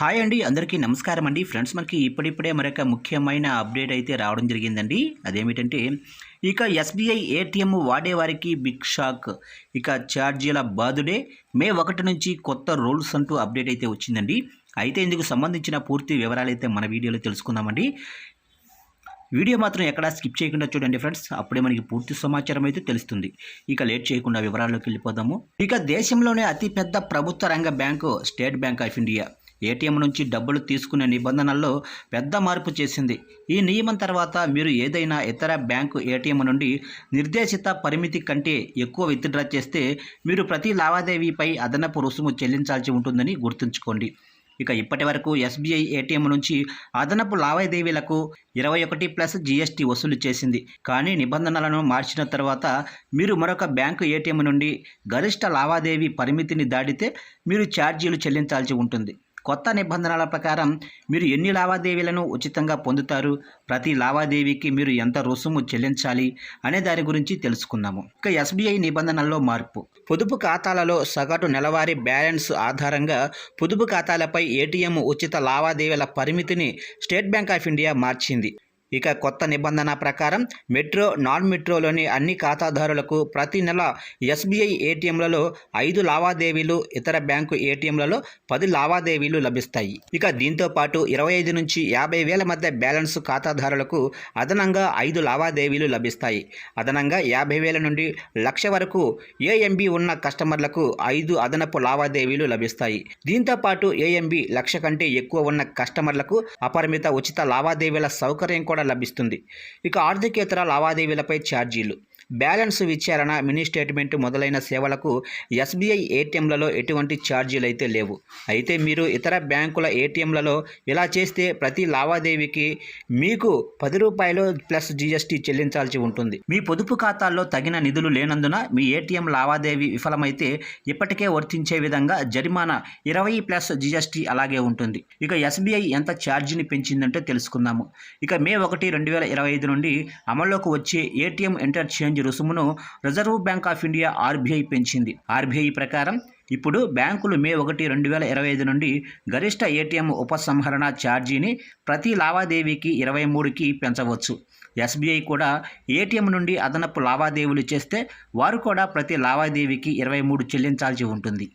Hi అండి అందరికీ నమస్కారం అండి. ఫ్రెండ్స్ మనకి ఇప్పుడిప్పుడే మరొక ముఖ్యమైన అప్డేట్ అయితే రావడం జరిగిందండి. అదేమిటంటే ఇక ఎస్బీఐ ఏటీఎం వాడేవారికి బిగ్ షాక్. ఇక ఛార్జీల బాదుడే మే ఒకటి నుంచి కొత్త రూల్స్ అంటూ అప్డేట్ అయితే వచ్చిందండి. అయితే ఇందుకు సంబంధించిన పూర్తి వివరాలు అయితే మన వీడియోలో తెలుసుకుందామండి. వీడియో మాత్రం ఎక్కడా స్కిప్ చేయకుండా చూడండి ఫ్రెండ్స్. అప్పుడే మనకి పూర్తి సమాచారం అయితే తెలుస్తుంది. ఇక లేట్ చేయకుండా వివరాల్లోకి వెళ్ళిపోదాము. ఇక దేశంలోనే అతిపెద్ద ప్రభుత్వ రంగ bank State Bank of India. ATM నుంచి డబ్బులు తీసుకునే నిబంధనల్లో పెద్ద మార్పు చేసింది. ఈ నియమం తర్వాత మీరు ఏదైనా ఇతర బ్యాంకు ఏటీఎం నుండి నిర్దేశిత పరిమితి కంటే ఎక్కువ విత్డ్రా చేస్తే మీరు ప్రతి లావాదేవీపై అదనపు రుసుము చెల్లించాల్సి ఉంటుందని గుర్తుంచుకోండి. ఇక ఇప్పటి వరకు ఎస్బీఐ ఏటీఎం నుంచి అదనపు లావాదేవీలకు ఇరవై ఒకటి ప్లస్ జీఎస్టీ వసూలు చేసింది. కానీ నిబంధనలను మార్చిన తర్వాత మీరు మరొక బ్యాంకు ఏటీఎం నుండి గరిష్ట లావాదేవీ పరిమితిని దాటితే మీరు ఛార్జీలు చెల్లించాల్సి ఉంటుంది. కొత్త నిబంధనల ప్రకారం మీరు ఎన్ని లావాదేవీలను ఉచితంగా పొందుతారు? ప్రతి లావాదేవీకి మీరు ఎంత రుసుము చెల్లించాలి? అనే దాని గురించి తెలుసుకుందాము. ఇక ఎస్బీఐ నిబంధనల్లో మార్పు. పొదుపు ఖాతాలలో సగటు నెలవారీ బ్యాలెన్స్ ఆధారంగా పొదుపు ఖాతాలపై ఏటీఎం ఉచిత లావాదేవీల పరిమితిని స్టేట్ బ్యాంక్ ఆఫ్ ఇండియా మార్చింది. ఇక కొత్త నిబంధన ప్రకారం మెట్రో నాన్ మెట్రోలోని అన్ని ఖాతాదారులకు ప్రతి నెల ఎస్బీఐ ఏటీఎంలలో ఐదు లావాదేవీలు ఇతర బ్యాంకు ఏటీఎంలలో పది లావాదేవీలు లభిస్తాయి. ఇక దీంతో పాటు ఇరవై ఐదు నుంచి యాభై వేల మధ్య బ్యాలెన్స్ ఖాతాదారులకు అదనంగా ఐదు లావాదేవీలు లభిస్తాయి. అదనంగా యాభై వేల నుండి లక్ష వరకు ఏఎంబి ఉన్న కస్టమర్లకు ఐదు అదనపు లావాదేవీలు లభిస్తాయి. దీంతో పాటు ఏఎంబి లక్ష కంటే ఎక్కువ ఉన్న కస్టమర్లకు అపరిమిత ఉచిత లావాదేవీల సౌకర్యం కూడా లభిస్తుంది. ఇక ఆర్థికేతర లావాదేవీలపై ఛార్జీలు. బ్యాలెన్స్ విచారణ మినీ స్టేట్మెంట్ మొదలైన సేవలకు ఎస్బీఐ ఏటీఎంలలో ఎటువంటి ఛార్జీలు అయితే లేవు. అయితే మీరు ఇతర బ్యాంకుల ఏటీఎంలలో ఇలా చేస్తే ప్రతి లావాదేవీకి మీకు పది రూపాయలు ప్లస్ జీఎస్టీ చెల్లించాల్సి ఉంటుంది. మీ పొదుపు ఖాతాల్లో తగిన నిధులు లేనందున మీ ఏటీఎం లావాదేవీ విఫలమైతే ఇప్పటికే వర్తించే విధంగా జరిమానా ఇరవై ప్లస్ జీఎస్టీ అలాగే ఉంటుంది. ఇక ఎస్బీఐ ఎంత ఛార్జీని పెంచిందంటే తెలుసుకుందాము. ఇక మే ఒకటి రెండు వేల ఇరవై ఐదు నుండి అమల్లోకి వచ్చే ఏటీఎం ఇంటర్చేంజ్ రుసుమును Reserve Bank of India RBI పెంచింది. ఆర్బీఐ ప్రకారం ఇప్పుడు బ్యాంకులు మే ఒకటి రెండు వేల ఇరవై ఐదు నుండి గరిష్ట ఏటీఎం ఉపసంహరణ ఛార్జీని ప్రతి లావాదేవీకి ఇరవై మూడుకి పెంచవచ్చు. ఎస్బీఐ కూడా ఏటీఎం నుండి అదనపు లావాదేవీలు చేస్తే వారు కూడా ప్రతి లావాదేవీకి ఇరవై మూడు చెల్లించాల్సి ఉంటుంది.